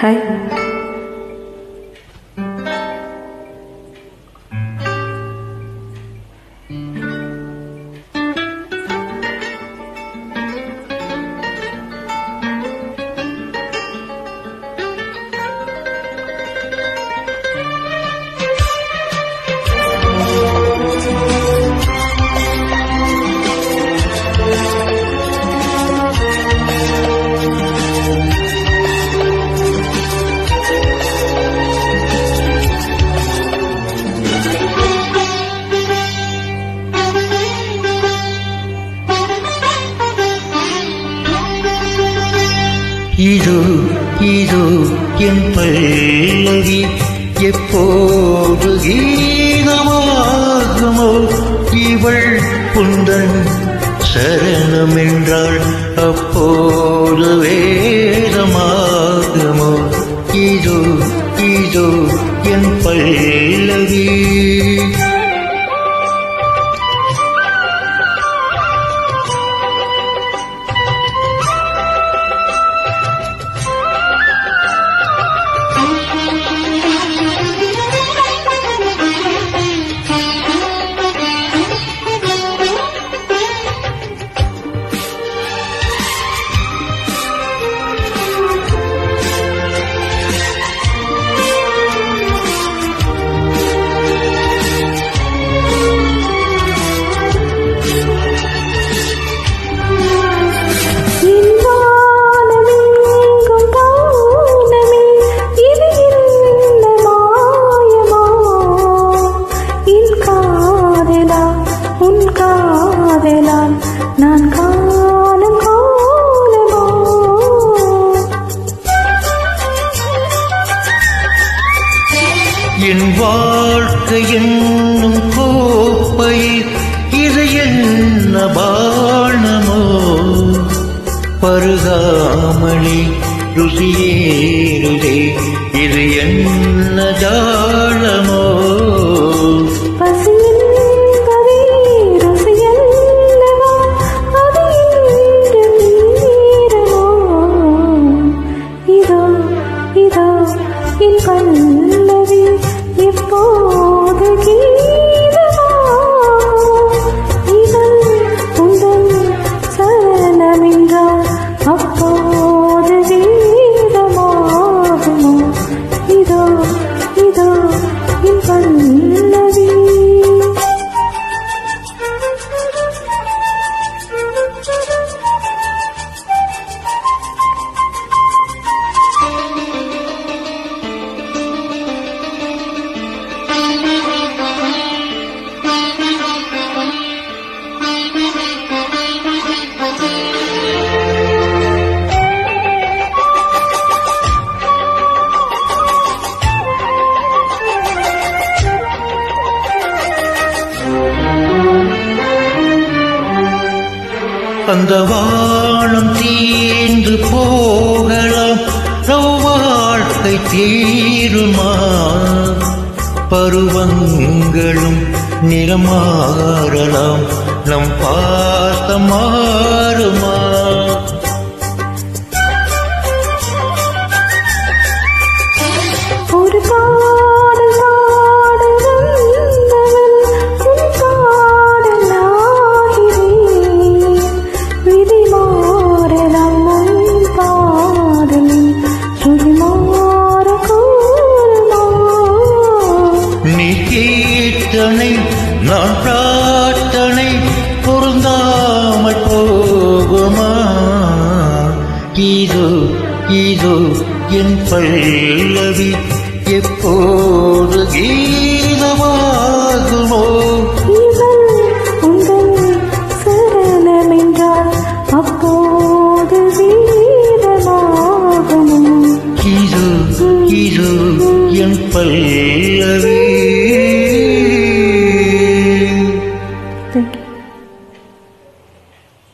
Hi. இதோ இதோ என் பல்லவி எப்போது கீதமாகுமோ இவள் புந்தன் சரணம் என்றாள் அப்போது வேதமாகுமோ இதோ இதோ என் பல்லவி என் வாழ்க்கை என்னும் கோப்பை இது என்ன பாணமோ பருகாமணி ருசியேறுதே இது என்ன ஜாலமோ பசி இதோ இதோ என் பல்லவி எப்போது அந்த வாழும் தீர்ந்து போகலாம். நம் வாழ்க்கை தீருமா? பருவங்களும் நிறமாறலாம். நம் பார்த்த மாறுமா? கீர்த்தனை நான் பிரார்த்தனை பொருந்தாமல் போகுமா? இதோ இதோ என் பல்லவி எப்போது கீதமாகுமோ? பல்லவி